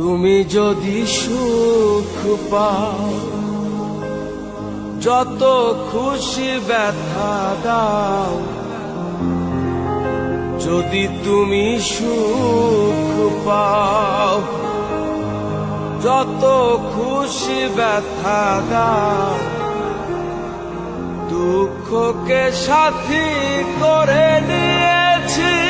তুমি যদি সুখ পাও, যত খুশি ব্যথা দাও, যদি তুমি সুখ পাও, যত খুশি ব্যথা দাও, দুঃখকে সাথী করে নিয়েছি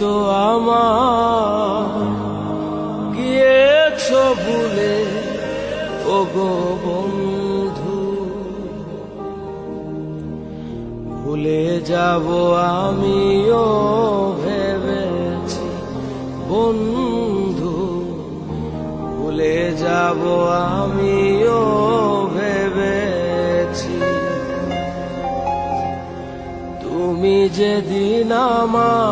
তো আমার। গিয়েছ ভুলে? ও গো বন্ধু, ভুলে যাব আমিও ভেবেছি। বন্ধু, ভুলে যাব আমিও ভেবেছি। তুমি যেদিন বলেছ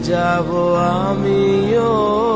যাব আমিও।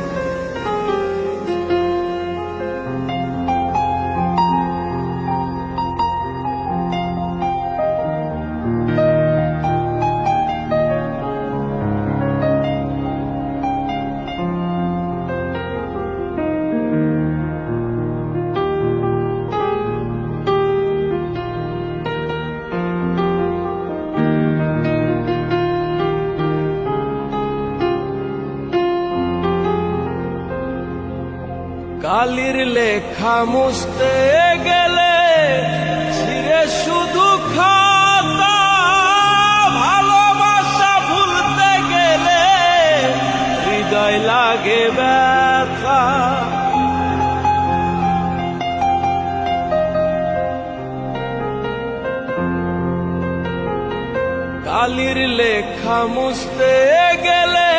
কালির লেখা মুছতে গেলে ছিঁড়ে শুধু ভালোবাসা ভুলতে গেলে হৃদয় লাগে ব্যথা। কালির লেখা মুছতে গেলে